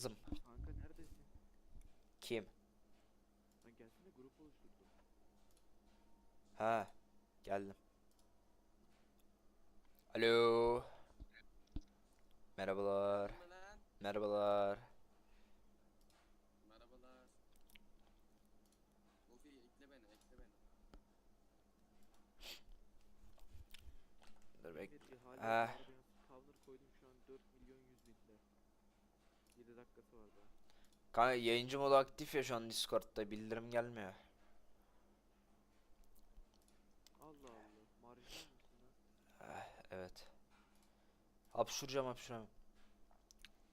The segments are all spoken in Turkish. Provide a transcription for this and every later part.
Zım. Kanka neredesin? Kim? Lan gelsene grup oluşturdum. Ha. Geldim. Alo. Merhabalar. Merhabalar. Merhabalar. Gofi ekle beni, ekle beni. Dur bek. Ah. Guardians Counter koydum şu an 4 milyon 100 binde. 7 dakikası var daha. Kanka yayıncı modu aktif ya şu an Discord'da bildirim gelmiyor. Allah Allah. Marjinal misin lan? Eh, evet. Hapşuracağım hapşuramam.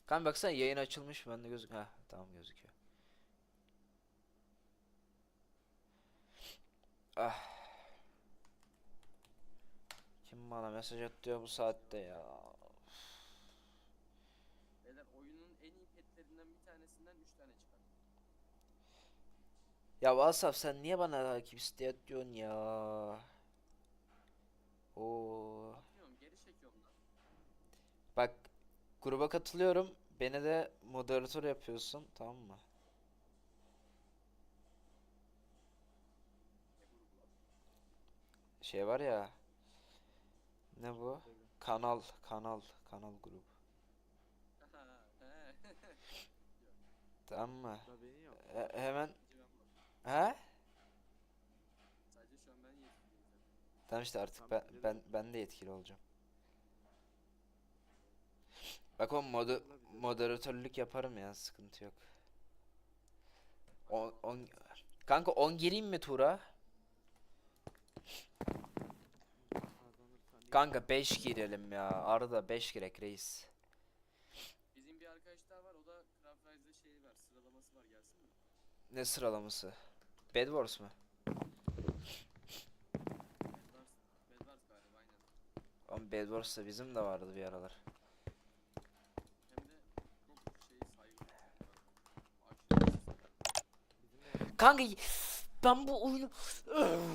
Kanka baksana yayın açılmış bende gözük. Ha tamam gözüküyor. Ah. Kim bana mesaj atıyor bu saatte ya? Beyler oyunun en iyi petlerinden bir tanesinden 3 tane çıkar. Ya WhatsApp sen niye bana takip isteği atıyorsun ya? Oo. Bak gruba katılıyorum. Beni de moderatör yapıyorsun, tamam mı? Şey var ya. Ne bu? Kanal, kanal, kanal grubu. He. Tamam mı? Da beni yap. E- hemen. He? Sadece şu an ben yetkiliyim. Tamam işte artık ben ben ben de yetkili olacağım. Bak o modu moderatörlük yaparım ya, sıkıntı yok. On, on, kanka 10 gireyim mi tura? Kanka 5 girelim ya. Arada 5 girek reis. Bizim bir arkadaş daha var, o da Craft şeyi var, sıralaması var, gelsin mi? Ne sıralaması? Bed Wars mu? Oğlum Bed Wars da bizim de vardı bir aralar. Kanka ben bu oyunu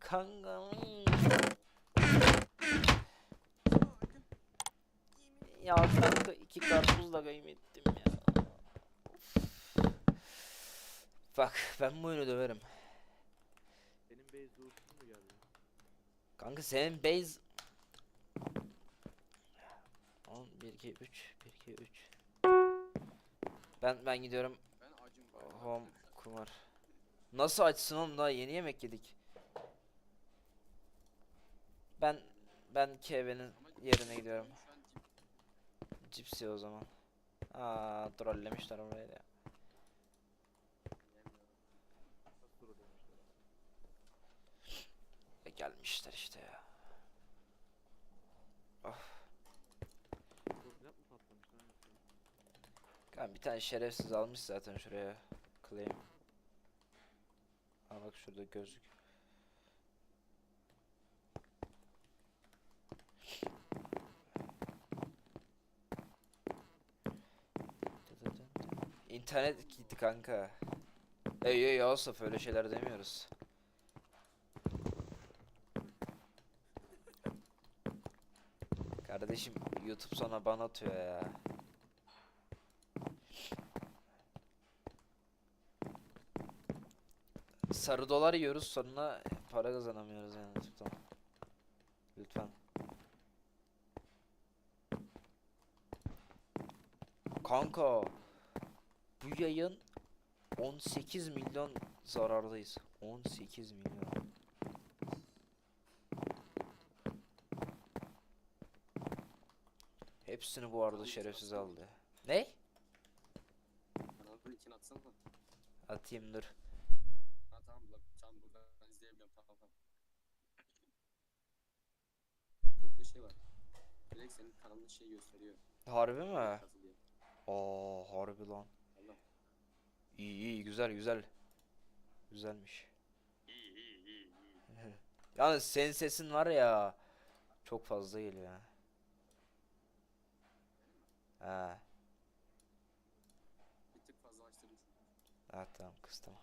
Kanka Ya kanka iki karpuzla kaybettim ya. Bak ben bu oyunu döverim. benim base doğuşusu mu geldi? Kanka senin base 10 1 2 3 1 2 3 Ben ben gidiyorum Ben acım galiba. home kumar. Nasıl açsın oğlum daha yeni yemek yedik. Ben ben Kevin'in Ama yerine gidiyorum. Cipsi o zaman. Aa trollemişler orayı da. Gelmişler işte ya. Yoksa? Kanka bir tane şerefsiz almış zaten şuraya. Claim. Aa bak şurada gözlük. İnternet gitti kanka. Ey ey Yusuf öyle şeyler demiyoruz. Kardeşim YouTube sana ban atıyor ya. Sarı dolar yiyoruz sonra para kazanamıyoruz yani lütfen. Lütfen. Kanka bu yayın 18 milyon zarardayız. 18 milyon. Hepsini bu arada şerefsiz aldı. Ne? Kanalın atsana. Atayım dur. Ha tamam bak tamam buradan izleyebiliyorum tamam tamam. Discord'da şey var. Direkt senin kanalın şey gösteriyor. Harbi mi? Aa harbi lan. Allah. İyi iyi güzel güzel. Güzelmiş. İyi iyi iyi iyi. Yalnız senin sesin var ya çok fazla geliyor Ha, Bir tık fazla açtırdım ha tamam kıstım.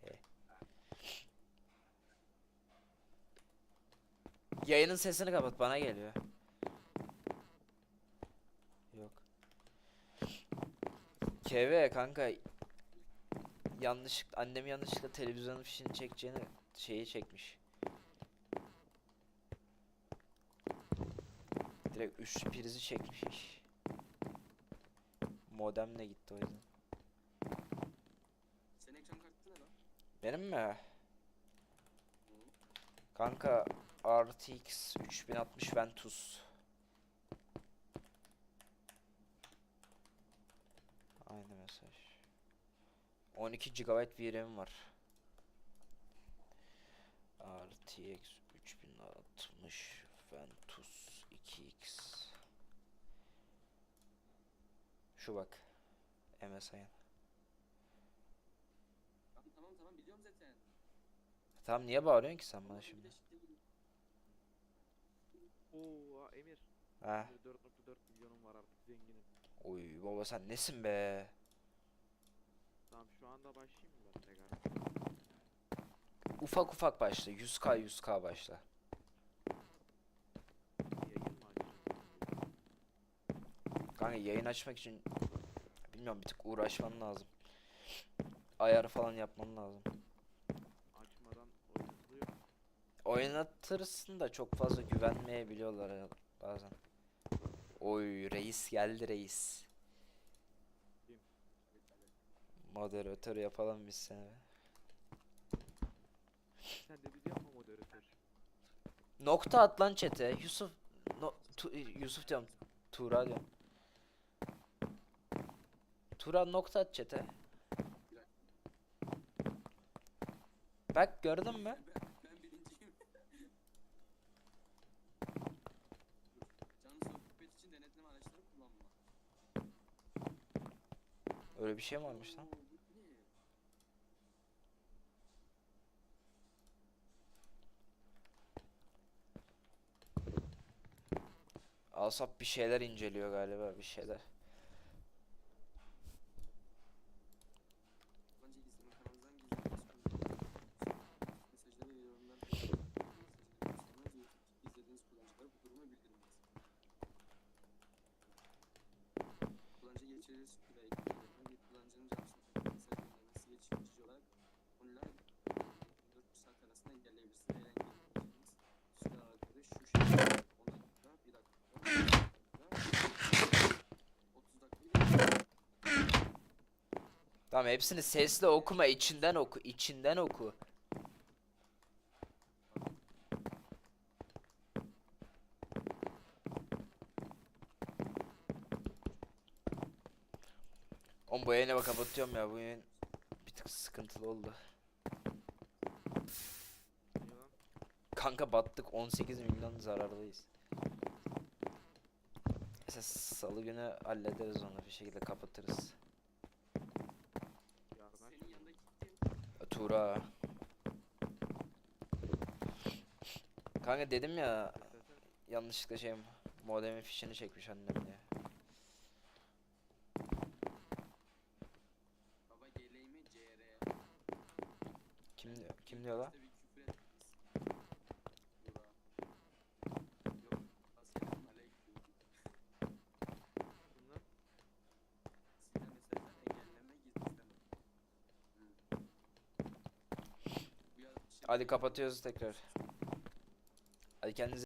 He. Yayının sesini kapat bana geliyor. Yok. TV kanka yanlış annem yanlışlıkla televizyonun fişini çekeceğini şeyi çekmiş. Direkt üçlü prizi çekmiş iş. Modemle gitti o yüzden. Senin ekran kartı ne lan? Benim mi? Kanka RTX 3060 Ventus. Aynı mesaj. 12 GB VRAM var. RTX 3060 Ventus 2X. Şu bak. MSI'ın. Tamam tamam tamam biliyorum zaten. Tamam niye bağırıyorsun ki sen bana şimdi- Oo Emir. Ha. 4.4 milyonum var artık zenginim. Oy baba sen nesin be? Tamam şu anda başlayayım mı ben tekrar? Ufak ufak başla. 100k 100k başla. Yayın mı açayım? Kanka yayın açmak için bilmiyorum bir tık uğraşman lazım. Ayarı falan yapman lazım. Açmadan oynatılıyor. Oynatırsın da çok fazla güvenmeyebiliyorlar ya bazen. Oy reis geldi reis. Moderatör yapalım biz seni. Sen de biz yapma moderatör. Nokta at lan chat'e. Yusuf no, Tu- Yusuf diyorum. Tuğra diyorum. Tuğra nokta at chat'e. Bak gördün mü? Öyle bir şey mi varmış lan? Asap bir şeyler inceliyor galiba bir şeyler. Geçerli süre ekranlarına bir kullanıcının canlı mesaj göndermesi geçici olarak online 24 saat arasında engelleyebilirsiniz. Eğer engelleyeceğiniz süre aralıkları şu şekilde 10 dakika, 1 dakika, 10 dakika, 30 dakika, Tamam hepsini sesli okuma içinden oku içinden oku. Oğlum bu yayını kapatıyorum ya bu yayın bir tık sıkıntılı oldu. Kanka battık 18 milyon zarardayız. Mesela salı günü hallederiz onu bir şekilde kapatırız. Tuğra. Kanka dedim ya yanlışlıkla şey modemin fişini çekmiş annem ya. Baba geleğimi CR. Kim diyor? Kim diyor lan? İşte bir küfür ettiniz. Buğra. Yok. Assalamu aleyküm. bunlar Size mesajlar engelleme gizleme. Hı. Bu ya- şey- Hadi kapatıyoruz tekrar. Hadi kendinize